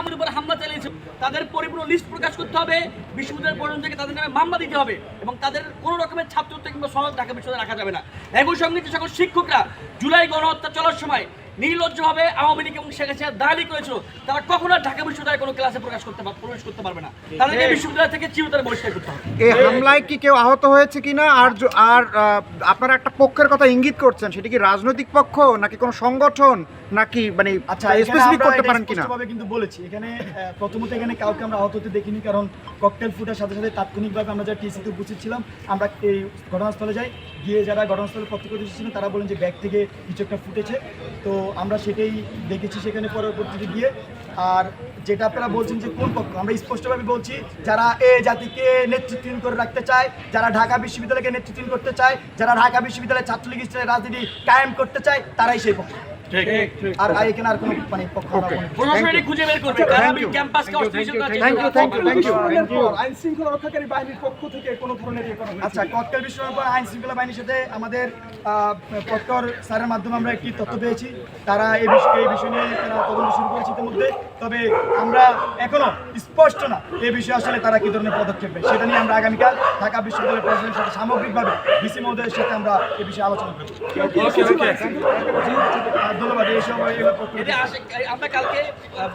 আমাদের উপর হামলা চালিয়েছে। তাদের পরিপূর্ণ লিস্ট প্রকাশ করতে হবে। বিশ্ববিদ্যালয় পর্যন্ত থেকে তাদের নামে মামলা দিতে হবে এবং তাদের কোনো রকমের ছাত্রত্ব কিংবা সনদ ঢাকা বিশ্ববিদ্যালয়ে রাখা যাবে না। একই সঙ্গে যে সকল শিক্ষকরা জুলাই গণহত্যা চলার সময় নির্লজ্জভাবে আওয়ামী লীগ এবং শেখ হাসিনা দালালি করেছিল, তারা কখনো বিশ্ববিদ্যালয়ে কোনো ক্লাসে প্রকাশ করতে প্রবেশ করতে পারবে না। তাদেরকে বিশ্ববিদ্যালয় থেকে চিরতরে বহিষ্কার করতে হবে? এই হামলায় কি কেউ আহত হয়েছে কিনা? আর আর আপনারা একটা পক্ষের কথা ইঙ্গিত করছেন সেটা কি রাজনৈতিক পক্ষ নাকি কোনো সংগঠন নাকি মানে আচ্ছা স্পেসিফিক করতে পারেন কিনা? কিন্তু বলেছি। এখানে প্রথমত এখানে কাউকে আমরা আহত হতে দেখিনি কারণ ককটেল ফুটার সাথে সাথে তাৎক্ষণিকভাবে আমরা যারা টিসিতে উপস্থিত ছিলাম আমরা এই ঘটনাস্থলে যাই। গিয়ে যারা ঘটনাস্থলে প্রত্যক্ষদর্শী ছিলেন তারা বলেন যে ব্যাগ থেকে কিছু একটা ফুটেছে। তো আমরা সেটাই দেখেছি সেখানে পরবর্তীতে গিয়ে। আর যেটা আপনারা বলছেন যে কোন পক্ষ? আমরা স্পষ্টভাবে বলছি, যারা এ জাতিকে নেতৃত্বহীন করে রাখতে চায়, যারা ঢাকা বিশ্ববিদ্যালয়কে নেতৃত্বহীন করতে চায়, যারা ঢাকা বিশ্ববিদ্যালয়ে ছাত্রলীগ রাজনীতি কায়েম করতে চায়, তারাই সেই পক্ষ। আর আর এখানে আর কোনো মানে পক্ষ খুঁজে বের করবে কারা ক্যাম্পাসকে অস্থিতিশীল করার thank you thank you thank you আইন শৃঙ্খলা রক্ষাকারী বাহিনীর পক্ষ থেকে কোনো ধরনের ইয়ে করা আচ্ছা ককটেল বিস্ফোরণের পর আইন শৃঙ্খলা বাহিনীর সাথে আমাদের প্রক্টর স্যারের মাধ্যমে আমরা একটি তথ্য পেয়েছি। তারা এই বিষয়ে এই বিষয় নিয়ে তারা তদন্ত শুরু করেছে ইতিমধ্যে। তবে আমরা এখনও স্পষ্ট না এই বিষয়ে আসলে তারা কি ধরনের পদক্ষেপ নেয় সেটা নিয়ে আমরা আগামীকাল ঢাকা বিশ্ববিদ্যালয়ের প্রশাসনের সাথে সামগ্রিকভাবে ডিসি মহোদয়ের সাথে আমরা এই বিষয়ে আলোচনা করব। ধন্যবাদ এই সময় আমরা কালকে আহ,